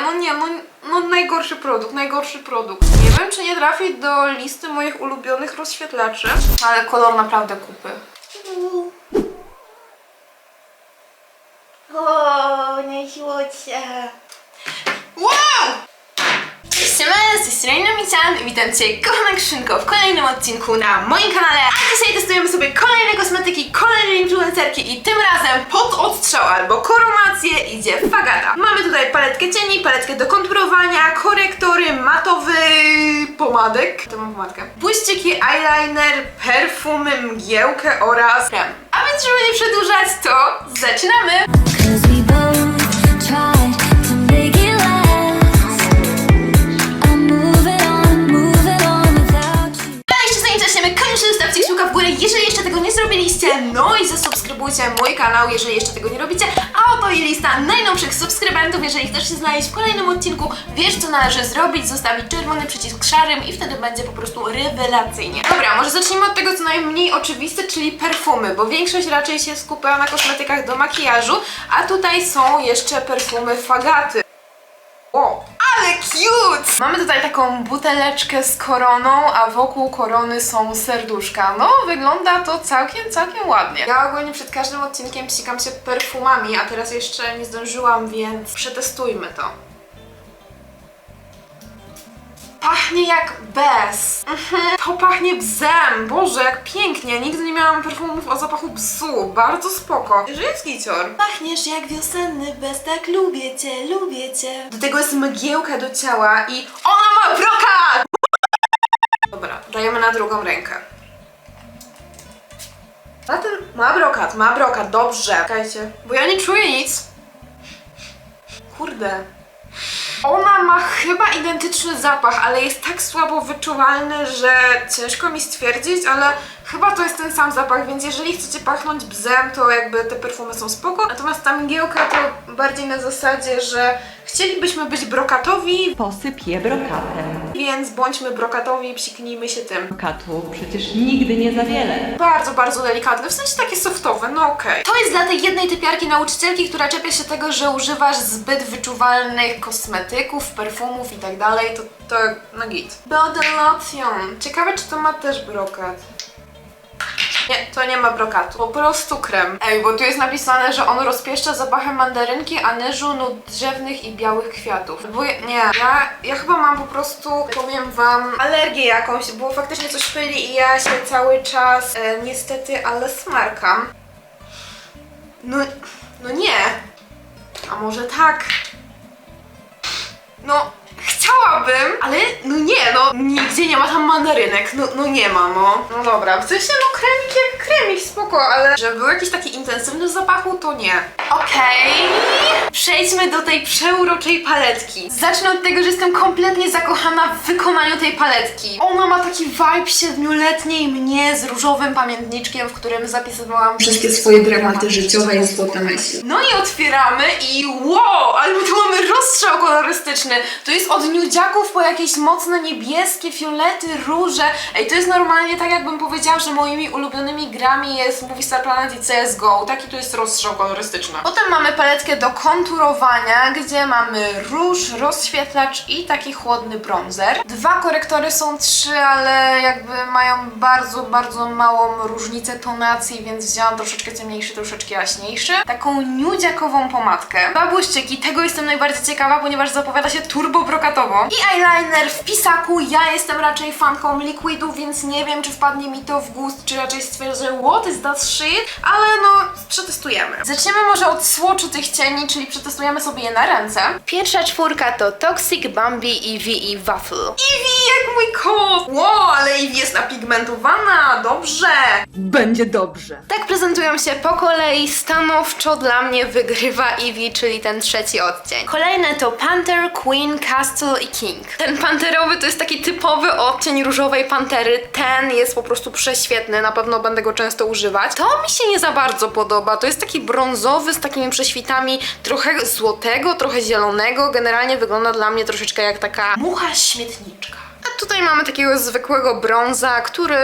no nie, no, najgorszy produkt, najgorszy produkt. Nie wiem, czy nie trafi do listy moich ulubionych rozświetlaczy, ale kolor naprawdę kupy. O, najsłodsza. Siemano, z tej strony Mician i witam Cię kochana Krzynko w kolejnym odcinku na moim kanale. A dzisiaj testujemy sobie kolejne kosmetyki, kolejne influencerki i tym razem pod odstrzał albo koronację idzie Fagata. Mamy tutaj paletkę cieni, paletkę do konturowania, korektory, matowy pomadek. To mam pomadkę. Błyszczyki, eyeliner, perfumy, mgiełkę oraz krem. A więc żeby nie przedłużać, to zaczynamy! Cause we both tried tego nie zrobiliście, no i zasubskrybujcie mój kanał, jeżeli jeszcze tego nie robicie, a oto i lista najnowszych subskrybentów, jeżeli chcesz się znaleźć w kolejnym odcinku, wiesz co należy zrobić, zostawić czerwony przycisk szarym i wtedy będzie po prostu rewelacyjnie. Dobra, może zacznijmy od tego co najmniej oczywiste, czyli perfumy, bo większość raczej się skupia na kosmetykach do makijażu, a tutaj są jeszcze perfumy Fagaty. Cute! Mamy tutaj taką buteleczkę z koroną, a wokół korony są serduszka. No, wygląda to całkiem, całkiem ładnie. Ja ogólnie przed każdym odcinkiem psikam się perfumami, a teraz jeszcze nie zdążyłam, więc przetestujmy to. Pachnie jak bez. Mhm, to pachnie bzem. Boże, jak pięknie. Nigdy nie miałam perfumów o zapachu bzu. Bardzo spoko. Jest gicior. Pachniesz jak wiosenny bez, tak lubię cię, lubię cię. Do tego jest mgiełka do ciała i ona ma brokat! Dobra, dajemy na drugą rękę. Na ma brokat, ma brokat, dobrze. Czekajcie, bo ja nie czuję nic. Kurde. Ona ma chyba identyczny zapach, ale jest tak słabo wyczuwalny, że ciężko mi stwierdzić, ale chyba to jest ten sam zapach, więc jeżeli chcecie pachnąć bzem, to jakby te perfumy są spoko. Natomiast ta mgiełka to bardziej na zasadzie, że chcielibyśmy być brokatowi, Posyp je brokatem. Więc bądźmy brokatowi i psiknijmy się tym. Brokatu przecież nigdy nie za wiele. Bardzo, bardzo delikatne, w sensie takie softowe, no okej. To jest dla tej jednej typiarki nauczycielki, która czepia się tego, że używasz zbyt wyczuwalnych kosmetyków, perfumów i tak dalej, to, to na git. Body Lotion. Ciekawe, czy to ma też brokat. Nie, to nie ma brokatu. Po prostu krem. Ej, bo tu jest napisane, że on rozpieszcza zapachem mandarynki, anyżu, nut drzewnych i białych kwiatów. Bo nie, ja, ja chyba mam po prostu, powiem wam, alergię jakąś, bo faktycznie coś pyli i ja się cały czas e, niestety, ale smarkam. No, no nie. A może tak? No, chciałabym, ale no nie, no nigdzie nie ma tam mandarynek, no, no nie ma, no. No dobra, w sensie no kremik jak kremik, spoko, ale żeby był jakiś taki intensywny zapachu, to nie. Okej, przejdźmy do tej przeuroczej paletki. Zacznę od tego, że jestem kompletnie zakochana w wykonaniu tej paletki. Ona ma taki vibe siedmioletniej mnie z różowym pamiętniczkiem, w którym zapisywałam wszystkie swoje dramaty życiowe i złote myśli. no i otwieramy i wow, ale my tu mamy rozstrzał kolorystyczny. To jest od nudziaków po jakieś mocno niebieskie, fiolety, róże. Ej, to jest normalnie tak jakbym powiedziała, że moimi ulubionymi grami jest Movie Star Planet i CSGO. Taki tu jest rozstrzał kolorystyczny. Potem mamy paletkę do konturowania, gdzie mamy róż, rozświetlacz i taki chłodny bronzer. Dwa korektory są trzy, ale jakby mają bardzo, bardzo małą różnicę tonacji, więc wzięłam troszeczkę ciemniejszy, troszeczkę jaśniejszy. Taką nudziakową pomadkę. Dwa tego jestem najbardziej ciekawa, ponieważ zapowiada się turbo I eyeliner w pisaku. Ja jestem raczej fanką liquidu, więc nie wiem, czy wpadnie mi to w gust, czy raczej stwierdzę, what is that shit? Ale no, przetestujemy. Zaczniemy może od swatchu tych cieni, czyli przetestujemy sobie je na ręce. Pierwsza czwórka to Toxic, Bambi, Eevee i Waffle. Eevee, jak mój kot! Wow, ale Eevee jest napigmentowana, dobrze! Będzie dobrze. Tak prezentują się po kolei. Stanowczo dla mnie wygrywa Eevee, czyli ten trzeci odcień. Kolejne to Panther, Queen, Castle i King. Ten panterowy to jest taki typowy odcień różowej pantery. Ten jest po prostu prześwietny, na pewno będę go często używać. To mi się nie za bardzo podoba. To jest taki brązowy z takimi prześwitami, trochę złotego, trochę zielonego. Generalnie wygląda dla mnie troszeczkę jak taka mucha śmietniczka. Tutaj mamy takiego zwykłego brąza, który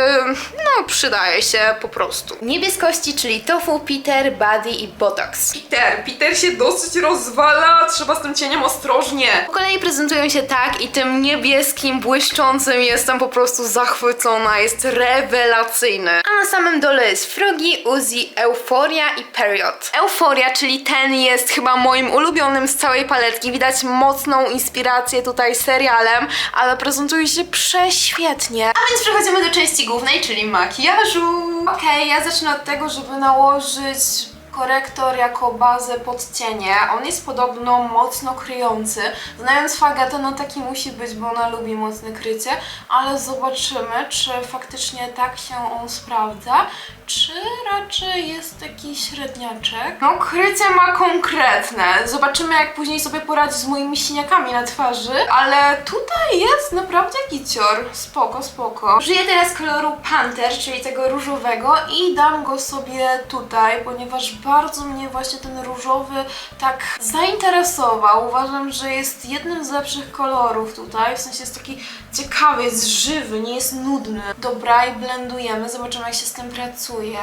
no przydaje się po prostu. Niebieskości, czyli tofu, Peter, Buddy i Botox. Peter, Peter się dosyć rozwala, trzeba z tym cieniem ostrożnie. Po kolei prezentują się tak i tym niebieskim, błyszczącym jestem po prostu zachwycona, jest rewelacyjny. A na samym dole jest Froggy, Uzi, Euforia i Period. Euforia, czyli ten jest chyba moim ulubionym z całej paletki. Widać mocną inspirację tutaj serialem, ale prezentuje się prześwietnie. A więc przechodzimy do części głównej, czyli makijażu. Okej, ja zacznę od tego, żeby nałożyć korektor jako bazę pod cienie. On jest podobno mocno kryjący. Znając Fagatę, no taki musi być, bo ona lubi mocne krycie, ale zobaczymy, czy faktycznie tak się on sprawdza, czy raczej jest taki średniaczek. No, krycie ma konkretne. Zobaczymy, jak później sobie poradzi z moimi siniakami na twarzy, ale tutaj jest naprawdę gicior. Spoko, spoko. Użyję teraz koloru Panther, czyli tego różowego i dam go sobie tutaj, ponieważ bardzo mnie właśnie ten różowy tak zainteresował. Uważam, że jest jednym z lepszych kolorów tutaj, w sensie jest taki ciekawy, jest żywy, nie jest nudny. Dobra, i blendujemy, zobaczymy jak się z tym pracuje.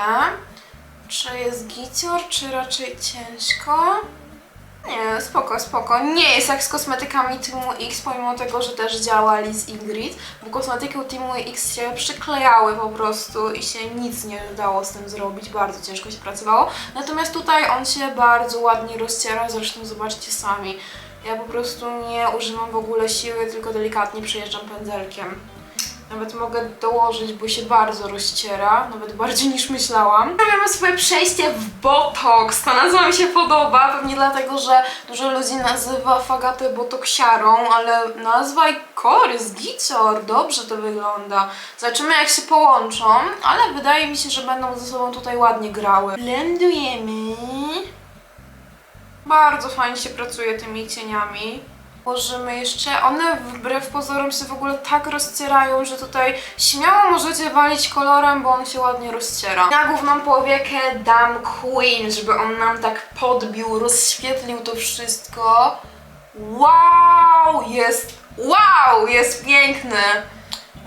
Czy jest gicior, czy raczej ciężko? Nie, spoko, spoko. Nie jest jak z kosmetykami Teamu X, pomimo tego, że też działali z Ingrid, bo kosmetyki Teamu X się przyklejały po prostu i się nic nie dało z tym zrobić, bardzo ciężko się pracowało. Natomiast tutaj on się bardzo ładnie rozciera, zresztą zobaczcie sami. Ja po prostu nie używam w ogóle siły, tylko delikatnie przejeżdżam pędzelkiem. Nawet mogę dołożyć, bo się bardzo rozciera, nawet bardziej niż myślałam. Robimy swoje przejście w Botox. Ta nazwa mi się podoba, pewnie dlatego, że dużo ludzi nazywa Fagatę Botoksiarą, ale nazwa i kolor jest gicior, dobrze to wygląda. Zobaczymy jak się połączą, ale wydaje mi się, że będą ze sobą tutaj ładnie grały. Blendujemy. Bardzo fajnie się pracuje tymi cieniami. Włożymy jeszcze. One wbrew pozorom się w ogóle tak rozcierają, że tutaj śmiało możecie walić kolorem, bo on się ładnie rozciera. Na główną powiekę dam Queen, żeby on nam tak podbił, rozświetlił to wszystko. Wow! Jest... Wow! Jest piękny!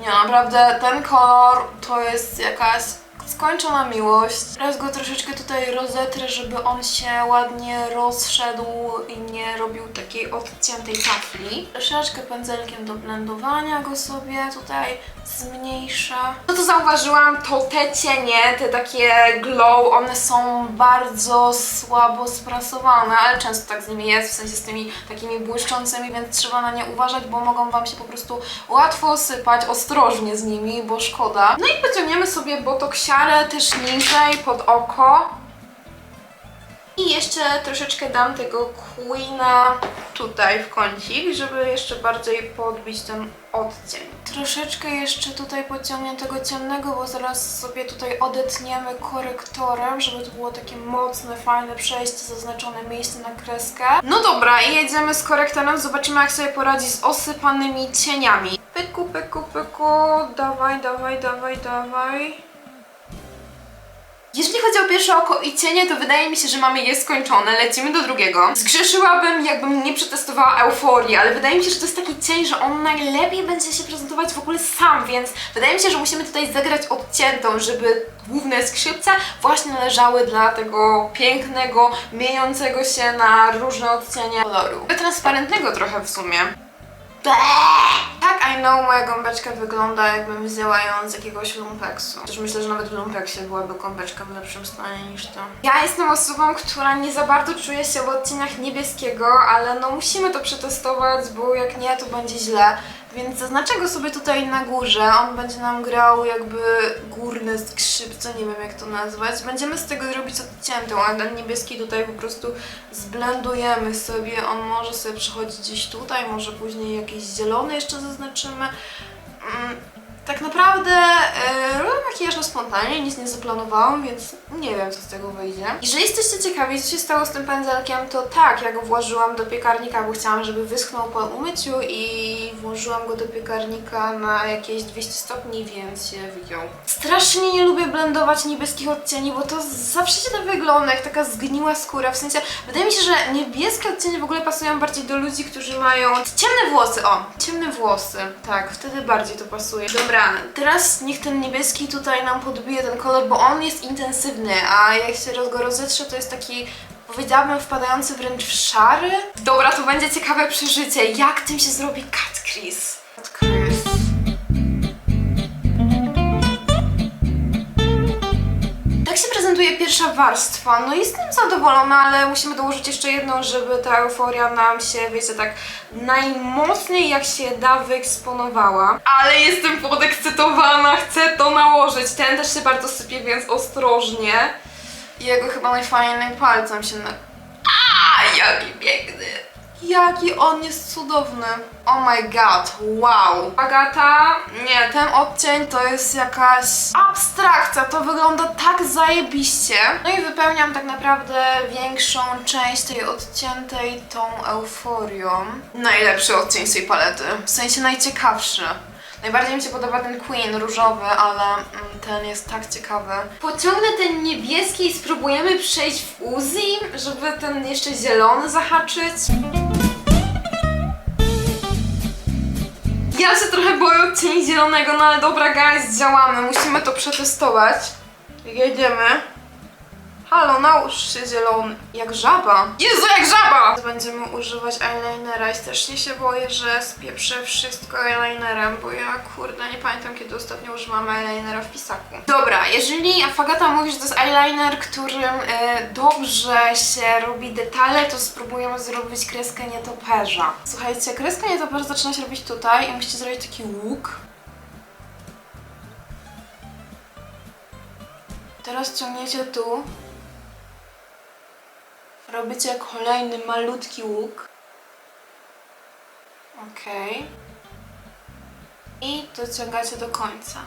Nie, naprawdę ten kolor to jest jakaś skończona miłość. Teraz go troszeczkę tutaj rozetrę, żeby on się ładnie rozszedł i nie robił takiej odciętej tafli. Troszeczkę pędzelkiem do blendowania go sobie tutaj zmniejszę. To co zauważyłam, to te cienie, te takie glow, one są bardzo słabo sprasowane, ale często tak z nimi jest, w sensie z tymi takimi błyszczącymi, więc trzeba na nie uważać, bo mogą Wam się po prostu łatwo sypać, ostrożnie z nimi, bo szkoda. No i pociągniemy sobie botoksiarę też niżej pod oko. I jeszcze troszeczkę dam tego Queena tutaj w kącik, żeby jeszcze bardziej podbić ten odcień. Troszeczkę jeszcze tutaj pociągnię tego ciemnego, bo zaraz sobie tutaj odetniemy korektorem, żeby to było takie mocne, fajne przejście, zaznaczone miejsce na kreskę. No dobra, i jedziemy z korektorem, zobaczymy jak sobie poradzi z osypanymi cieniami. Pyku, pyku, pyku, dawaj, dawaj, dawaj, dawaj. Jeżeli chodzi o pierwsze oko i cienie, to wydaje mi się, że mamy je skończone. Lecimy do drugiego. Zgrzeszyłabym, jakbym nie przetestowała euforii, ale wydaje mi się, że to jest taki cień, że on najlepiej będzie się prezentować w ogóle sam, więc wydaje mi się, że musimy tutaj zagrać odciętą, żeby główne skrzypce właśnie należały dla tego pięknego, mieniącego się na różne odcienie koloru. Transparentnego trochę w sumie. Tak, I know, moja gąbeczka wygląda jakbym wzięła ją z jakiegoś lumpeksu. Też myślę, że nawet w lumpeksie byłaby gąbeczka w lepszym stanie niż to. Ja jestem osobą, która nie za bardzo czuje się w odcieniach niebieskiego, ale no musimy to przetestować, bo jak nie, to będzie źle. Więc zaznaczę go sobie tutaj na górze. On będzie nam grał jakby górne skrzypce, nie wiem jak to nazwać. Będziemy z tego robić odciętą, a ten niebieski tutaj po prostu zblendujemy sobie. On może sobie przechodzić gdzieś tutaj, może później jakiś zielony jeszcze zaznaczymy. Tak naprawdę e, robię makijaż na spontanie, nic nie zaplanowałam, więc nie wiem co z tego wyjdzie. Jeżeli jesteście ciekawi, co się stało z tym pędzelkiem, to tak, ja go włożyłam do piekarnika, bo chciałam, żeby wyschnął po umyciu i włożyłam go do piekarnika na jakieś 200 stopni, więc się wyjął. Strasznie nie lubię blendować niebieskich odcieni, bo to zawsze się to wygląda jak taka zgniła skóra, w sensie wydaje mi się, że niebieskie odcienie w ogóle pasują bardziej do ludzi, którzy mają ciemne włosy, o, ciemne włosy, tak, wtedy bardziej to pasuje. Dobra, teraz niech ten niebieski tutaj nam podbije ten kolor, bo on jest intensywny, a jak się go rozetrze, to jest taki Powiedziałabym wpadający wręcz w szary. Dobra, to będzie ciekawe przeżycie. Jak tym się zrobi cut crease? Prezentuje pierwsza warstwa. No jestem zadowolona, ale musimy dołożyć jeszcze jedną, żeby ta euforia nam się, wiecie, tak najmocniej jak się da wyeksponowała. Ale jestem podekscytowana, chcę to nałożyć. Ten też się bardzo sypie, więc ostrożnie. Jego chyba najfajniej palcem się na... A, jaki piękny! Jaki on jest cudowny. Oh my god, wow. Agata, nie, ten odcień to jest jakaś abstrakcja, to wygląda tak zajebiście. No i wypełniam tak naprawdę większą część tej odciętej tą euforią. Najlepszy odcień z tej palety, w sensie najciekawszy. Najbardziej mi się podoba ten Queen różowy, ale mm, ten jest tak ciekawy. Pociągnę ten niebieski i spróbujemy przejść w Uzi, żeby ten jeszcze zielony zahaczyć. Ja się trochę boję odcieni zielonego, no ale dobra guys, działamy, musimy to przetestować. Jedziemy. Halo, nałóż się zielony. Jak żaba. Jezu, jak żaba! Będziemy używać eyelinera i strasznie się boję, że spieprzę wszystko eyelinerem, bo ja kurde nie pamiętam kiedy ostatnio używałam eyelinera w pisaku. Dobra, jeżeli Afagata mówi, że to jest eyeliner, którym e, dobrze się robi detale, to spróbujemy zrobić kreskę nietoperza. Słuchajcie, kreskę nietoperza zaczyna się robić tutaj i musicie zrobić taki łuk. Teraz ciągniecie tu. Robicie kolejny malutki łuk. Okej. I dociągacie do końca.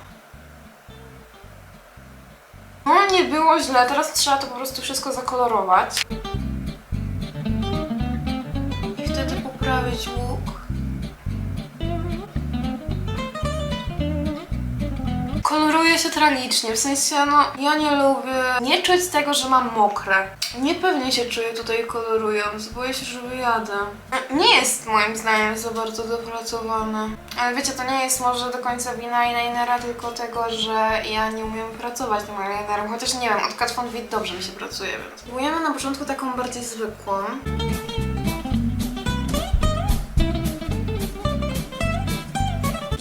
No nie było źle, teraz trzeba to po prostu wszystko zakolorować. I wtedy poprawić łuk. Koloruje się tragicznie, w sensie no ja nie lubię nie czuć tego, że mam mokre. Niepewnie się czuję tutaj kolorując, boję się, że wyjadę. Nie jest moim zdaniem za bardzo dopracowane. Ale wiecie, to nie jest może do końca wina eyelinera, tylko tego, że ja nie umiem pracować tym eyelinerem. Chociaż nie wiem, od Kat Von dobrze mi się pracuje, więc... Spróbujemy na początku taką bardziej zwykłą.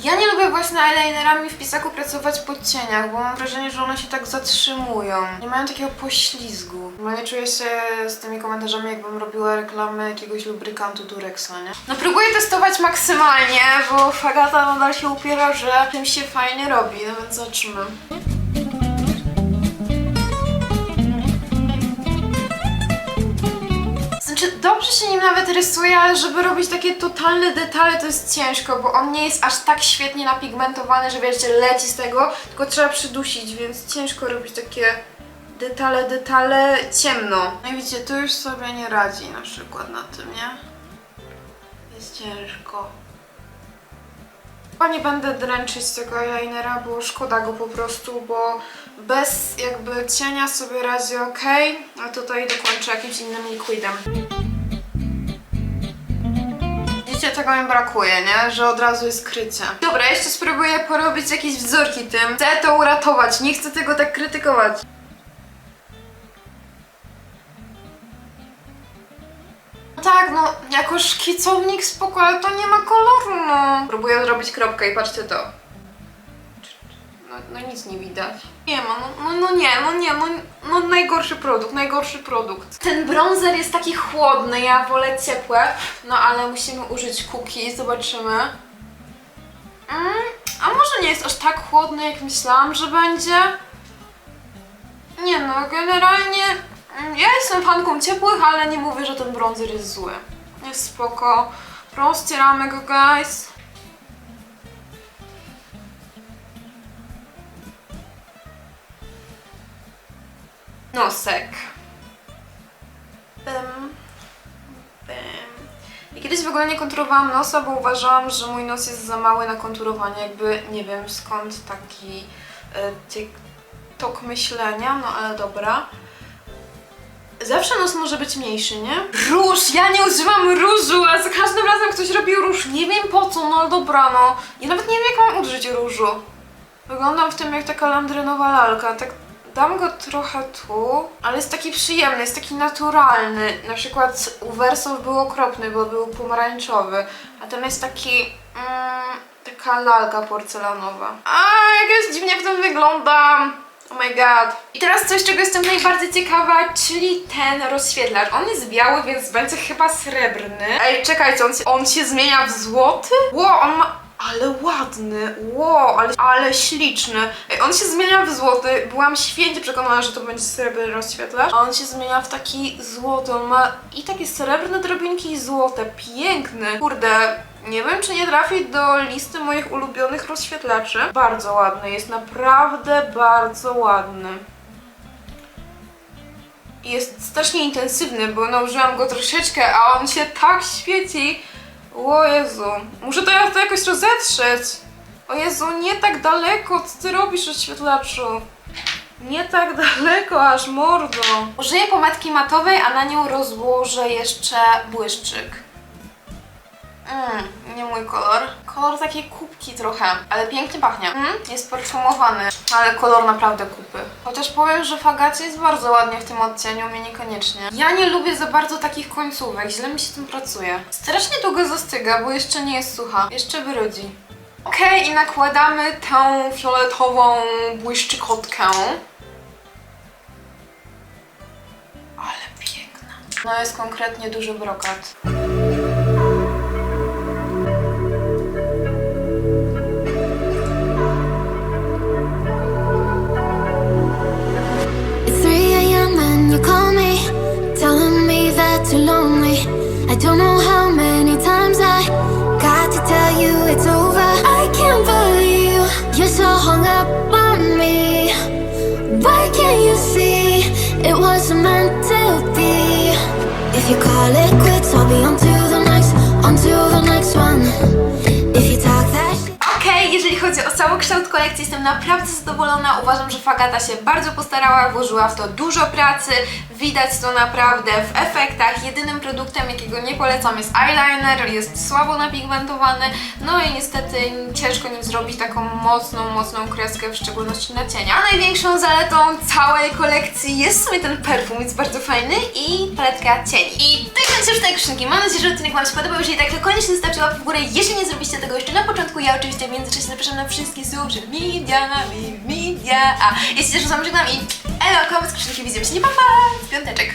Ja nie lubię właśnie eyelinerami w pisaku pracować po cieniach, bo mam wrażenie, że one się tak zatrzymują. Nie mają takiego poślizgu. Normalnie czuję się z tymi komentarzami, jakbym robiła reklamę jakiegoś lubrykantu Durexa, nie? No próbuję testować maksymalnie, bo Fagata nadal się upiera, że tym się fajnie robi, no więc zobaczymy. Znaczy, dobrze się nim nawet rysuje, ale żeby robić takie totalne detale, to jest ciężko, bo on nie jest aż tak świetnie napigmentowany, że wiecie, leci z tego, tylko trzeba przydusić, więc ciężko robić takie detale, detale ciemno. No i widzicie, tu już sobie nie radzi na przykład na tym, nie? Jest ciężko. Chyba nie będę dręczyć tego eyelinera, bo szkoda go po prostu, bo bez jakby cienia sobie radzi ok, a tutaj dokończę jakimś innym liquidem. Widzicie, tego mi brakuje, nie? Że od razu jest krycie. Dobra, jeszcze spróbuję porobić jakieś wzorki tym. Chcę to uratować, nie chcę tego tak krytykować. Tak, no, jako szkicownik spoko, ale to nie ma koloru, no. Próbuję zrobić kropkę i patrzcie to. No, no nic nie widać. Nie ma, no, no, no nie, no nie, no, no najgorszy produkt, najgorszy produkt. Ten bronzer jest taki chłodny, ja wolę ciepłe, no ale musimy użyć cookies, zobaczymy. Mm, a może nie jest aż tak chłodny, jak myślałam, że będzie? Nie no, generalnie ja jestem fanką ciepłych, ale nie mówię, że ten bronzer jest zły. Jest spoko. Rozcieramy go, guys. Nosek. Bym. Bym. I kiedyś w ogóle nie konturowałam nosa, bo uważałam, że mój nos jest za mały na konturowanie. Jakby nie wiem skąd taki y, tok myślenia, no ale dobra. Zawsze nos może być mniejszy, nie? Róż! Ja nie używam różu, a za każdym razem ktoś robi róż. Nie wiem po co, no dobra, no. Ja nawet nie wiem jak mam użyć różu. Wyglądam w tym jak taka landrynowa lalka, tak dam go trochę tu, ale jest taki przyjemny, jest taki naturalny. Na przykład u Wersow był okropny, bo był pomarańczowy, a ten jest taki... Mm, taka lalka porcelanowa. A, jak jest dziwnie w tym wyglądam. Oh my god. I teraz coś, czego jestem najbardziej ciekawa, czyli ten rozświetlacz. On jest biały, więc będzie chyba srebrny. Ej, czekajcie, on się, on się zmienia w złoty? Ło, on ma... Ale ładny, wow, ale, ale śliczny. Ej, on się zmienia w złoty. Byłam święcie przekonana, że to będzie srebrny rozświetlacz. A on się zmienia w taki złoty. On ma i takie srebrne drobinki i złote. Piękny. Kurde, nie wiem, czy nie trafi do listy moich ulubionych rozświetlaczy. Bardzo ładny, jest naprawdę bardzo ładny. Jest strasznie intensywny, bo nałożyłam go troszeczkę, a on się tak świeci. O Jezu, muszę teraz to jakoś rozetrzeć. O Jezu, nie tak daleko, co ty robisz rozświetlaczu? Nie tak daleko, aż mordo. Użyję pomadki matowej, a na nią rozłożę jeszcze błyszczyk. Mm, nie mój kolor. Kolor takiej kubki trochę, ale pięknie pachnie. Mm, jest perfumowany, ale kolor naprawdę kupy. Chociaż powiem, że Fagacie jest bardzo ładnie w tym odcieniu, mnie niekoniecznie. Ja nie lubię za bardzo takich końcówek, źle mi się tym pracuje. Strasznie długo zastyga, bo jeszcze nie jest sucha. Jeszcze wyrudzi. Okej, i nakładamy tę fioletową błyszczykotkę. Ale piękna. No jest konkretnie duży brokat. Całokształt kolekcji, jestem naprawdę zadowolona. Uważam, że Fagata się bardzo postarała, włożyła w to dużo pracy. Widać to naprawdę w efektach. Jedynym produktem, jakiego nie polecam jest eyeliner, jest słabo napigmentowany. No i niestety ciężko nim zrobić taką mocną, mocną kreskę, w szczególności na cienia. A największą zaletą całej kolekcji jest w sumie ten perfum, jest bardzo fajny i paletka cieni. I tak więc już te krzynki. Mam nadzieję, że odcinek Wam się podobał. Jeżeli tak, to koniecznie zostawcie łapkę w górę. Jeśli nie zrobiliście tego jeszcze na początku, ja oczywiście w międzyczasie zapraszam na wszystkie social media, media. A jeśli też z Wami żegnam i elo, koniec skrzynki, widzimy się nie pa, pa, piąteczek.